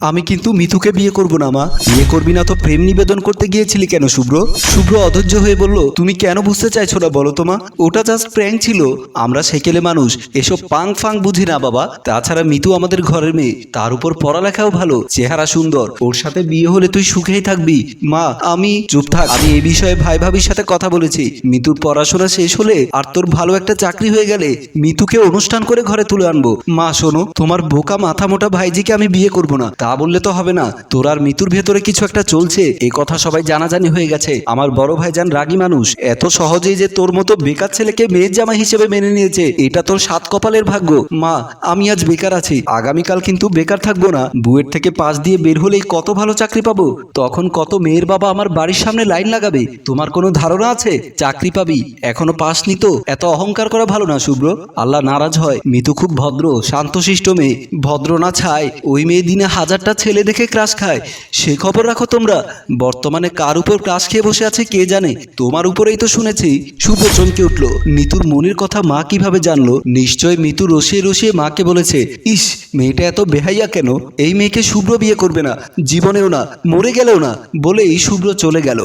আমি কিন্তু মিথুকে বিয়ে করব না, মা। বিয়ে করবি না তো প্রেম নিবেদন করতে গিয়েছিলি কেন, শুভ্র? শুভ্র অধৈর্য হয়ে বলল, তুমি কেন বুঝতে চাইছো না বলো তো, মা? ওটা জাস্ট প্র্যাঙ্ক ছিল। আমরা সেকেলে মানুষ, এসব পাং ফাং বুঝি না, বাবা। তাছাড়া মিতু আমাদের ঘরের মেয়ে। তার উপর পড়ালেখাও ভালো, চেহারা সুন্দর। ওর সাথে বিয়ে হলে তুই সুখেই থাকবি। মা, আমি চুপ থাক। আমি এই বিষয়ে ভাই ভাবির সাথে কথা বলেছি। মিতুর পড়াশোনা শেষ হলে আর তোর ভালো একটা চাকরি হয়ে গেলে মিতুকে অনুষ্ঠান করে ঘরে তুলে আনব। মা, শোনো, তোমার বোকা মাথা মোটা ভাইজিকে আমি বিয়ে করব না। তা বললে তো হবে না। তোর আর মিতুর ভেতরে কিছু একটা চলছে। এই কথা সবাই জানাজানি হয়ে গেছে। আমার বড় ভাইজান রাগী মানুষ। এত সহজেই যে তোর মতো বেকার ছেলেকে মেয়ের জামা হিসেবে মেনে নিয়েছে, এটা তোর সাত কপালের ভাগ্য। মা, আমি আজ বেকার আছি। আগামীকাল কিন্তু বেকার থাকব না। বুয়েট থেকে পাশ দিয়ে বের হলেই কত ভালো চাকরি পাবো। তখন কত মেয়ের বাবা আমার বাড়ির সামনে লাইন লাগাবে। তোমার কোনো ধারণা আছে? চাকরি পাবি। এখনও পাস নি তো? এত অহংকার করা ভালো না, শুভ্র। আল্লাহ নারাজ হয়। মিতু খুব ভদ্র, শান্তশিষ্ট মেয়ে। ভদ্র না ছায়। ওই মেয়ে দিনে হাজারটা ছেলে দেখে ক্রাশ খায়। সে খবর রাখো তোমরা, বর্তমানে কার উপর ক্রাশ খেয়ে বসে আছে কে জানে? তোমার উপরেই তো শুনেছি। শুভ চমকে উঠল, মিতুর মনের কথা মা কীভাবে জানলো? নিশ্চয় মিতু রসিয়ে রসিয়ে মাকে বলেছে, ইস, মেয়েটা এত বেহাইয়া কেন? এই মেয়েকে শুভ্র বিয়ে করবে না, জীবনেও না, মরে গেলেও না। বলেই শুভ্র চলে গেল।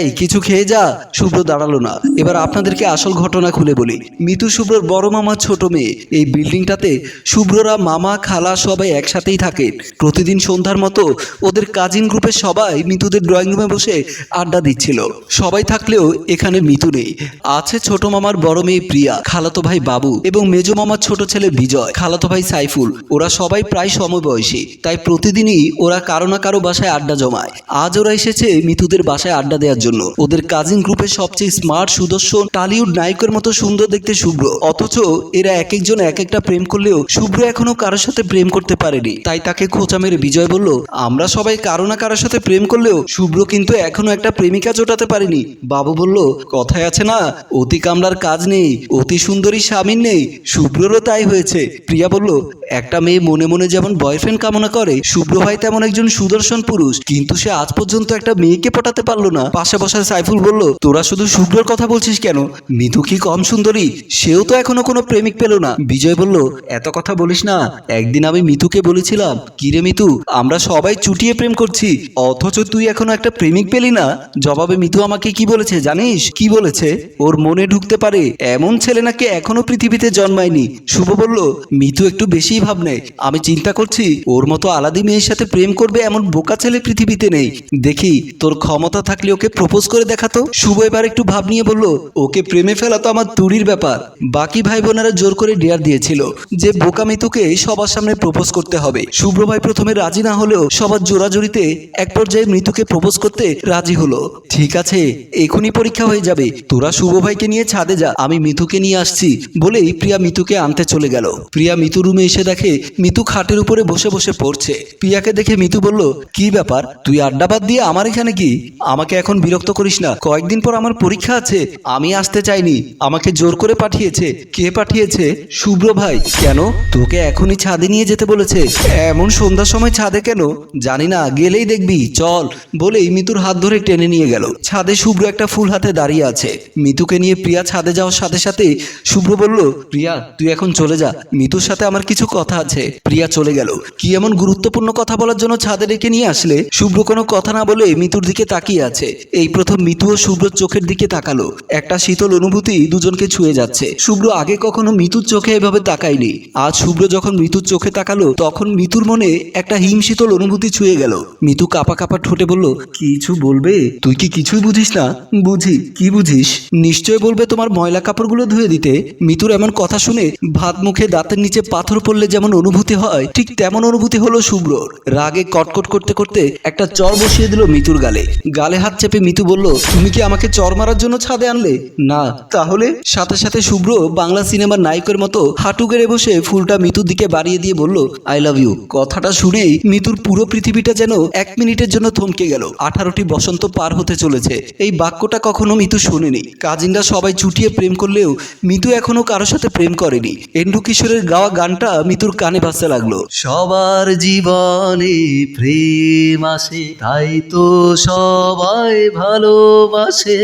এই, কিছু খেয়ে যা। শুভ্র দাঁড়াল না। এবার আপনাদেরকে আসল ঘটনা খুলে বলি। মিতু শুভ্রর বড় মামা ছোট মেয়ে। এই বিল্ডিংটাতে শুভ্ররা মামা, খালা সবাই একসাথেই থাকে। প্রতিদিন সন্ধ্যার মতো ওদের কাজিন গ্রুপের সবাই মিতুদের ড্রয়িং রুমে বসে আড্ডা দিচ্ছিল। সবাই থাকলেও এখানে মিতু নেই। আছে ছোট মামার বড় মেয়ে প্রিয়া, খালাতো ভাই বাবু এবং মেজো মামার ছোট ছেলে বিজয়, খালাতো ভাই সাইফুল। ওরা সবাই প্রায় সমবয়সী, তাই প্রতিদিনই ওরা কারও না কারও বাসায় আড্ডা জমায়। আজ ওরা এসেছে মিতুদের বাসায় আড্ডা দেওয়ার জন্য। ওদের কাজিন গ্রুপের সবচেয়ে স্মার্ট সুদর্শন টালিউড নায়কের মতো সুন্দর দেখতে শুভ্র। অথচ এরা এক একজন এক একটা প্রেম করলেও শুভ্র এখনও কারোর সাথে প্রেম করতে পারেনি, তাই তাকে খোঁচা মেরে বিজয় বলল, আমরা সবাই কারও না কারোর সাথে প্রেম করলেও শুভ্র কিন্তু এখনও একটা প্রেমিকা জোটাতে পারেনি। বাবু বলল, কথায় আছে না, অতি কামলার কাজ নেই, অতি সুন্দরী স্বামীর নেই, শুভ্ররও তাই হয়েছে। প্রিয়া বলল একটা মেয়ে মনে মনে যেমন বয়ফ্রেন্ড কামনা করে, শুভ্র ভাই তেমন একজন সুদর্শন পুরুষ, কিন্তু সে আজ পর্যন্ত একটা মেয়েকে পটাতে পারল না। পাশে বসা সাইফুল বলল, তোরা শুধু শুভ্রর কথা বলছিস কেন? মিতু কি কম সুন্দরী? সেও তো এখনও কোনো প্রেমিক পেল না। বিজয় বলল, এত কথা বলিস না। একদিন আমি মিতুকে বলেছিলাম কিরে মিতু আমরা সবাই চুটিয়ে প্রেম করছি, অথচ তুই এখনও একটা প্রেমিক পেলি না। জবাবে মিতু আমাকে কি বলেছে জানিস? কি বলেছে? ওর মনে ঢুকতে পারে, এমন ছেলে নাকি এখনও পৃথিবীতে জন্মায়নি। শুভ বলল মিতু একটু বেশিই ভাব নেয় আমি চিন্তা করছি, ওর মতো আলাদি মেয়ের সাথে প্রেম করবে এমন বোকা ছেলে পৃথিবীতে নেই। দেখি, তোর ক্ষমতা থাকলে ওকে প্রপোজ করে দেখাতো? শুভ এবার একটু ভাব নিয়ে বলল, ওকে প্রেমে ফেলা তো আমার তুরির ব্যাপার। বাকি ভাই বোনেরা জোর করে ডেয়ার দিয়েছিল যে বোকা মিতুকে সবার সামনে প্রপোজ করতে হবে। শুভ্র ভাই প্রথমে রাজি না হলেও সবার জোরাজুরিতে এক পর্যায়ে মৃতুকে প্রপোজ করতে রাজি হলো। ঠিক আছে, এখনই পরীক্ষা হয়ে যাবে। তোরা শুভ ভাইকে নিয়ে ছাদে যা, আমি মিথুকে নিয়ে আসছি। বলেই প্রিয়া মিতুকে আনতে চলে গেল। প্রিয়া মিতু রুমে এসে দেখে মিতু খাটের উপরে বসে বসে পড়ছে। প্রিয়াকে দেখে মিতু বলল, কি ব্যাপার? তুই আড্ডা বাদ দিয়ে আমার এখানে কি? আমাকে এখন বিরক্ত করিস না। কয়েকদিন পর আমার পরীক্ষা আছে। আমি আসতে চাইনি। আমাকে জোর করে পাঠিয়েছে। কে পাঠিয়েছে? শুভ্র ভাই। কেন? তোকে এখনই ছাদে নিয়ে যেতে বলেছে। এমন সন্ধ্যার সময় ছাদে কেন? জানি না। গেলেই দেখবি। চল। বলেই মিতুর হাত ধরে টেনে নিয়ে গেল। ছাদে শুভ্র একটা ফুল হাতে দাঁড়িয়ে আছে। মিতুকে নিয়ে প্রিয়া ছাদে যাওয়ার সাথে সাথে শুভ্র বলল, প্রিয়া, তুই এখন চলে যা। মিতুর সাথে আমার কিছু কথা আছে। প্রিয়া চলে গেল। কি এমন গুরুত্বপূর্ণ কথা বলার জন্য ছাদে ডেকে নিয়ে আসলে? শুভ্র কোনো কথা না বলে মিতুর দিকে তাকিয়ে আছে। এই প্রথম মিতু ও শুভ্রর চোখের দিকে তাকালো। একটা শীতল অনুভূতি দুজনকে ছুঁয়ে যাচ্ছে। শুভ্র আগে কখনো মিতুর চোখে এভাবে তাকায়নি। আজ শুভ্র যখন মিতুর চোখে তাকালো, তখন মিতুর মনে একটা হিম শীতল অনুভূতি ছুঁয়ে গেল। মিতু কাপা কাপা ঠোঁটে বলল, কিছু বলবে? তুই কি কিছুই বুঝিস না? বুঝি। কি বুঝিস? নিশ্চয় বলবে তোমার ময়লা কাপড়গুলো ধুয়ে দিতে। মিতুর এমন কথা শুনে ভাত মুখে দাঁতের নিচে পাথর পড়লে যেমন অনুভূতি হয়, ঠিক তেমন অনুভূতি হলো শুভ্রর। রাগে কটকট করতে করতে একটা চর বসিয়ে দিল মিতুর গালে। গালে হাত চেপে মিতু বলল, তুমি কি আমাকে চর মারার জন্য ছাদে আনলে? না। তাহলে? সাথে সাথে শুভ্র বাংলা সিনেমার নায়কের মতো হাঁটু গেড়ে বসে ফুলটা মিতুর দিকে বাড়িয়ে দিয়ে বলল, আই লাভ ইউ। কথাটা শুনেই মিতুর পুরো পৃথিবীটা যেন এক মিনিটের জন্য থমকে গেল। আঠারোটি বসন্ত পার হতে চলেছে। এই বাক্যটা কখনো মিতু শোনেনি। কাজিনরা সবাই চুটিয়ে প্রেম করলেও মিতু এখনও কারোর সাথে প্রেম করেনি। এন্ডু কিশোরের গাওয়া গানটা মিতুর কানে বাজতে লাগল। সবার জীবনে প্রেম আসে তাই তো সবাই ভালোবাসে।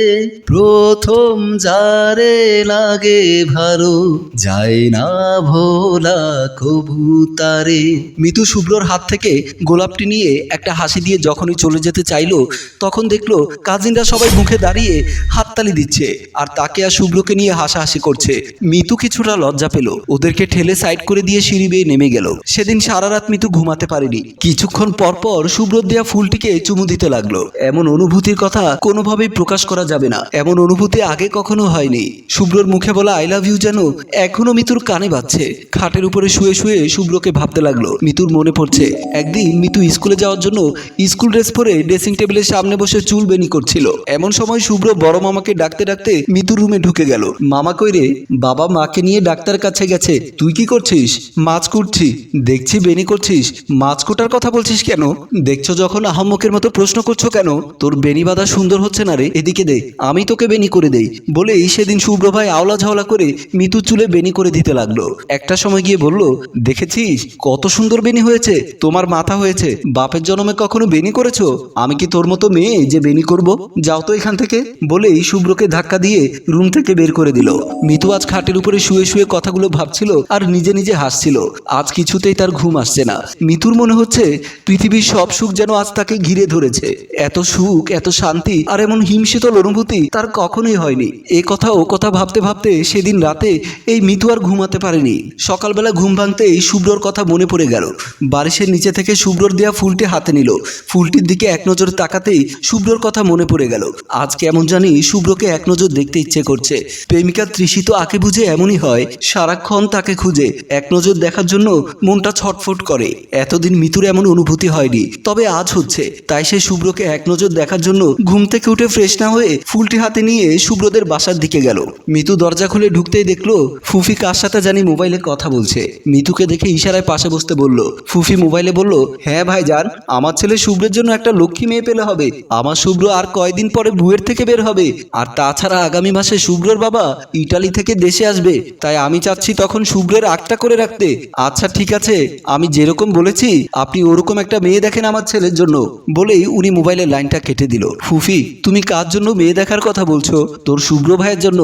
প্রথম যারে লাগে ভালো যায় না ভোলা কবুতারে। মিতু শুভ্রর হাত থেকে গোলাপটি নিয়ে একটা হাসি দিয়ে যখনই চলে যেতে চাইলো তখন দেখল কাজিনরা সবাই মুখে দাঁড়িয়ে হাততালি দিচ্ছে আর তাকে আর শুভ্রকে নিয়ে হাসাহাসি করছে। মিতু কিছুটা লজ্জা পেল। ওদেরকে ঠেলে সাইড করে দিয়ে সিঁড়ি বেয়ে নেমে গেল। সেদিন সারা রাত মিতু ঘুমাতে পারেনি। কিছুক্ষণ পর পর শুভ্রর দেয়া ফুলটিকে চুমু দিতে লাগল। এমন অনুভূতির কথা কোনোভাবেই প্রকাশ করা যাবে না। এমন অনুভূতি আগে কখনো হয়নি। শুভ্রর মুখে বলা আই লাভ ইউ যেন এখনও মিতুর কানে বাজছে। খাটের উপরে শুয়ে শুয়ে শুভ্রকে ভাবতে লাগল। মিতুর মনে পড়ছে, একদিন মিতু স্কুলে যাওয়ার জন্য স্কুল ড্রেস পরে ড্রেসিং টেবিলের সামনে বসে চুল বেনি করছিল। এমন সময় শুভ্র বড় মামাকে ডাকতে ডাকতে মিতুর রুমে ঢুকে গেল। মামা কইরে বাবা মাকে নিয়ে ডাক্তার কাছে গেছে। তুই কি করছিস? মাছ কুটছি, দেখছি বেনি করছিস, মাছ কুটার কথা বলছিস কেন? দেখছ যখন আহম্মকের মতো প্রশ্ন করছ কেন? তোর বেনি বাঁধা সুন্দর হচ্ছে না রে, এদিকে দে, আমি তোকে বেনি করে দেই, বলেই সেদিন শুভ্র ভাই আওলা ঝাওলা করে মিতু চুলে বেনি করে দিতে লাগল। একটা সময় গিয়ে বলল, দেখেছিস কত সুন্দর বেনি হয়েছে, তোমার মাথা হয়েছে, বাপের জন্মে কখনো বেনি করেছ? আমি কি তোর মতো মেয়ে যে বেনি করব? যাও তো এখান থেকে। বলেই শুভ্রকে ধাক্কা দিয়ে রুম থেকে বের করে দিল। মিতু আজ খাটের উপরে শুয়ে শুয়ে কথাগুলো ভাবছিল আর নিজে নিজে হাসছিল। আজ কিছুতেই তার ঘুম আসছে না। মিতুর মনে হচ্ছে পৃথিবীর সব সুখ যেন আজ তাকে ঘিরে ধরেছে। এত সুখ, এত শান্তি আর এমন হিমশীতল অনুভূতি তার কখনোই হয়নি। এ কথা, ও কথা ভাবতে ভাবতে সেদিন রাতে এই মিতু আর ঘুমাতে পারেনি। সকালবেলা ঘুম ভাঙতেই শুভ্রর কথা মনে পড়ে গেল। বারিশের নিচে থেকে শুভ্রর দেয়া ফুলটি হাতে নিল। ফুলটির দিকে এক নজর তাকাতেই শুভ্রর কথা মনে পড়ে গেল। আজ কেমন জানি শুভ্রকে এক নজর দেখতে ইচ্ছে করছে। প্রেমিকার তৃষিত আঁকে বুঝে এমনই হয়, সারাক্ষণ তাকে খুঁজে। এক নজর দেখার জন্য মনটা ছটফট করে। এতদিন মিতুর এমন অনুভূতি হয়নি। তবে আজ হচ্ছে। তাই সে শুভ্রকে এক নজর দেখার জন্য ঘুম থেকে উঠে ফ্রেশ না হয়ে ফুলটি হাতে নিয়ে শুভ্রদের বাসার দিকে গেল। মিতু দরজা খুলে ঢুকতেই দেখল, ফুফি কার সাথে জানি মোবাইলে কথা বলছে। মিতুকে দেখে ইশারায় পাশে বসতে বলল, ফুফি মোবাইলে বলল হ্যাঁ ভাই যান আমার ছেলে শুভ্রের জন্য একটা লক্ষ্মী মেয়ে পেলে হবে। আমার শুভ্র আর কয়দিন পরে বুয়ের থেকে বের হবে। আর তাছাড়া আগামী মাসে শুভ্রর বাবা ইটালি থেকে দেশে আসবে। তাই আমি চাচ্ছি তখন শুভ্রের আগটা করে রাখতে। আচ্ছা ঠিক আছে, আমি যেরকম বলেছি, আপনি ওরকম একটা মেয়ে দেখেন আমার ছেলের জন্য, বলেই উনি মোবাইলের লাইনটা কেটে দিল। ফুফি, তুমি কার জন্য মেয়ে দেখার কথা বলছো? তোর শুভ্র ভাইয়ের জন্য।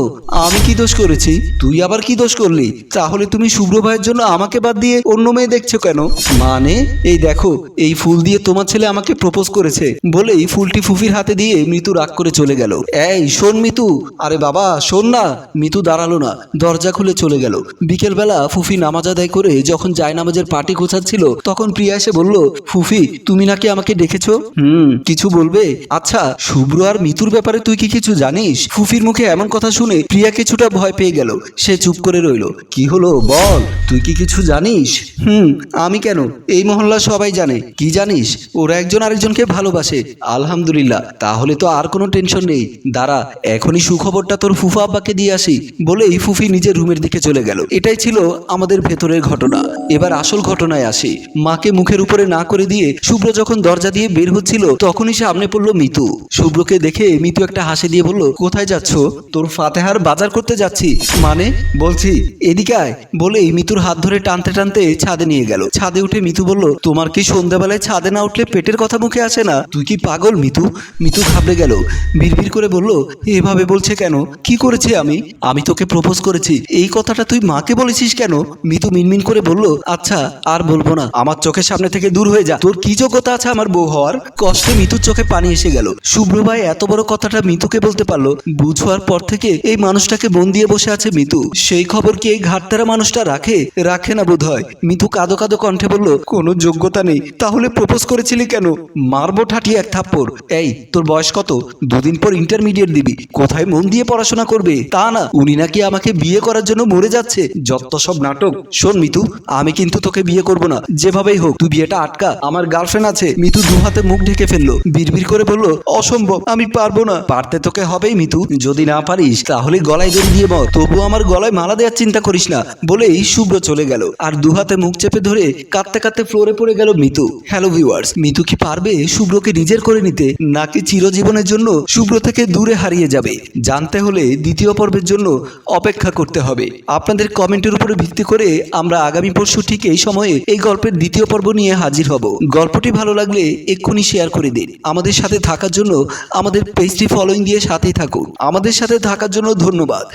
আমি কি দোষ করেছি? তুই আবার কি দোষ করলি? তাহলে তুমি শুভ্র ভাইয়ের জন্য আমাকে বাদ দিয়ে অন্য মেয়ে দেখছ কেন? মানে এই দেখো, এই ফুল দিয়ে তোমার ছেলে আমাকে প্রপোজ করেছে, বলেই ফুলটি ফুফির হাতে দিয়ে মৃত্যু রাগ করে চলে গেল। এই, শোন মিতু। আরে বাবা, শোন না, মিতু দাঁড়াল না, দরজা খুলে চলে গেল। বিকেলবেলা ফুফি নামাজ আদায় করে যখন জায়নামাজের পাটি গোছাচ্ছিল, তখন প্রিয়া এসে বলল, ফুফি, তুমি নাকি আমাকে ডেকেছো? হুম, কিছু বলবে? আচ্ছা শুভ্র আর মিতুর ব্যাপারে তুই কি কিছু জানিস? ফুফির মুখে এমন কথা শুনে প্রিয়া কিছুটা ভয় পেয়ে গেল। সে চুপ করে রইল। কি হলো, বল, তুই কি কিছু জানিস? হুম, আমি কেন? এই মহল্লা সবাই জানে। কি জানিস? ওরা একজন আরেকজনকে ভালোবাসে। আলহামদুলিল্লাহ, তাহলে তো আর কোনো টেনশন নেই। দাঁড়া, এখনই সুখবরটা তোর ফুফা আব্বাকে দিয়ে আসি। বলেই ফুফি নিজের রুমের দিকে চলে গেল। এটাই ছিল আমাদের ভেতরের ঘটনা। এবার আসল ঘটনায় আসি। মাকে মুখের উপরে না করে দিয়ে শুভ্র যখন দরজা দিয়ে বের হচ্ছিল, তখনই সামনে পড়ল মিতু। শুভ্রকে দেখে মিতু একটা হাসি দিয়ে বলল, কোথায় যাচ্ছ? তোর ফাতেহার বাজার করতে যাচ্ছি। মানে? বলছি, এদিকে আয়। বলেই মিতুর হাত ধরে টানতে টানতে ছাদে নিয়ে গেল। ছাদে উঠে মিতু বলল, তোমার কি সন্ধ্যাবেলায় ছাদে না উঠলে পেটের কথা মুখে আসে না? তুই কি পাগল মিতু? মিতু ঘাবড়ে গেল। বিড়বিড় করে বলল, এভাবে বলছে কেন? কি করেছি আমি? আমি তোকে প্রপোজ করেছি। এই কথাটা তুই মাকে বলেছিস কেন? মিতু মিনমিন করে বলল আচ্ছা আর বলব না। আমার চোখের সামনে থেকে দূর হয়ে যা। তোর কি যোগ্যতা আছে আমার বউ হওয়ার? কষ্টে মিতুর চোখে পানি এসে গেল। শুভ্র ভাই এত বড় কথাটা মিতুকে বলতে পারল। বুঝবার পর থেকে এই মানুষটাকে মন দিয়ে বসে আছে মিতু। সেই খবর কি এই ঘাটতারা মানুষটা রাখে? রাখে না বোধ হয় মিতু কাদো কাদো কণ্ঠে বলল, কোনো যোগ্যতা নেই। তাহলে প্রপোজ করেছিলি কেন? মারবো ঠাটি এক থাপ্পড়। এই, তোর বয়স কত? দুদিন পর ইন্টারমিডিয়েট দিবি। কোথায় মন দিয়ে পড়াশোনা করবে? তা না, উনি নাকি আমাকে বিয়ে করার জন্য মরে যাচ্ছে। যত সব নাটক। শোন মিতু, আমি কিন্তু তোকে বিয়ে করব না। যেভাবেই হোক, তুই বিয়েটা আটকা। আমার গার্লফ্রেন্ড আছে। মিতু দু হাতে মুখ ঢেকে ফেলল। বিড়বিড় করে বলল, অসম্ভব, আমি পারব না। পারতে তোকে হবেই মিতু। যদি না পারিস, তাহলে গলায় দড়ি দিয়ে বল। তবু আমার গলায় মালা দেওয়ার চিন্তা করিস না, বলেই শুভ্র চলে গেল। আর দু হাতে মুখ চেপে ধরে কাঁদতে কাঁদতে ফ্লোরে পড়ে গেল মিতু। হ্যালো ভিউয়ার্স মিতু কি পারবে শুভ্রকে নিজের করে নিতে, নাকি চিরজীবনের জন্য শুভ্র থেকে দূরে হারিয়ে যাবে? জানতে হলে দ্বিতীয় পর্বের জন্য অপেক্ষা করতে হবে। আপনাদের কমেন্টের উপরে ভিত্তি করে আমরা আগামী পরশু ঠিক এই সময়ে এই গল্পের দ্বিতীয় পর্ব নিয়ে হাজির হব। গল্পটি ভালো লাগলে এক্ষুনি শেয়ার করে দিন। আমাদের সাথে থাকার জন্য আমাদের পেজটি ফলোইং দিয়ে সাথেই থাকুন। আমাদের সাথে থাকার জন্য ধন্যবাদ।